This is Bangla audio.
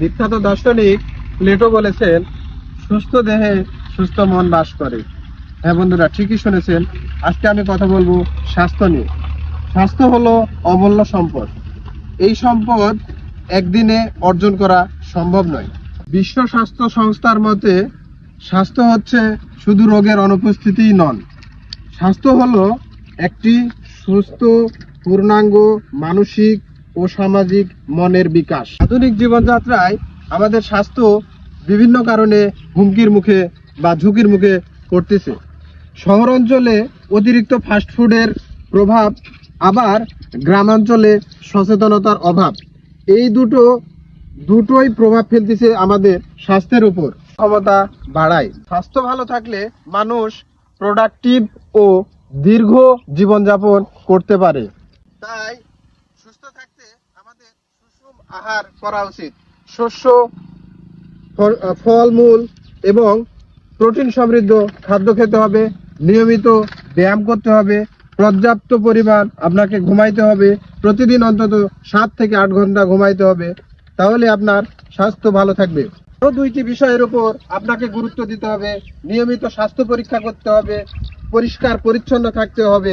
বিখ্যাত দার্শনিক প্লেটো বলেছেন, সুস্থ দেহে সুস্থ মন বাস করে। হ্যাঁ বন্ধুরা, ঠিকই শুনেছেন। আজকে আমি কথা বলব স্বাস্থ্য নিয়ে। স্বাস্থ্য হলো অমূল্য সম্পদ। এই সম্পদ একদিনে অর্জন করা সম্ভব নয়। বিশ্ব স্বাস্থ্য সংস্থার মতে, স্বাস্থ্য হচ্ছে শুধু রোগের অনুপস্থিতিই নন। স্বাস্থ্য হলো একটি সুস্থ, পূর্ণাঙ্গ, মানসিক ও সামাজিক মনের বিকাশ। আধুনিক জীবনযাত্রায় আমাদের স্বাস্থ্য বিভিন্ন কারণে হুমকির মুখে বা ঝুঁকির মুখে পড়তেছে। শহর অঞ্চলে অতিরিক্ত ফাস্টফুডের প্রভাব, আবার গ্রামাঞ্চলে সচেতনতার অভাব। এই দুটো, দুটোই প্রভাব ফেলতেছে আমাদের স্বাস্থ্যের উপর। ক্ষমতা বাড়ায়। স্বাস্থ্য ভালো থাকলে মানুষ প্রোডাক্টিভ ও দীর্ঘ জীবনযাপন করতে পারে। তাই সুস্থ আহার করা উচিত। শস্য ফলমূল এবং প্রোটিন সমৃদ্ধ খাদ্য খেতে হবে, নিয়মিত ব্যায়াম করতে হবে, পর্যাপ্ত পরিমাণ আপনাকে ঘুমাইতে হবে, প্রতিদিন অন্তত সাত থেকে আট ঘণ্টা ঘুমাইতে হবে, তাহলে আপনার স্বাস্থ্য ভালো থাকবে। আরও দুইটি বিষয়ের উপর আপনাকে গুরুত্ব দিতে হবে, নিয়মিত স্বাস্থ্য পরীক্ষা করতে হবে, পরিষ্কার পরিচ্ছন্ন থাকতে হবে।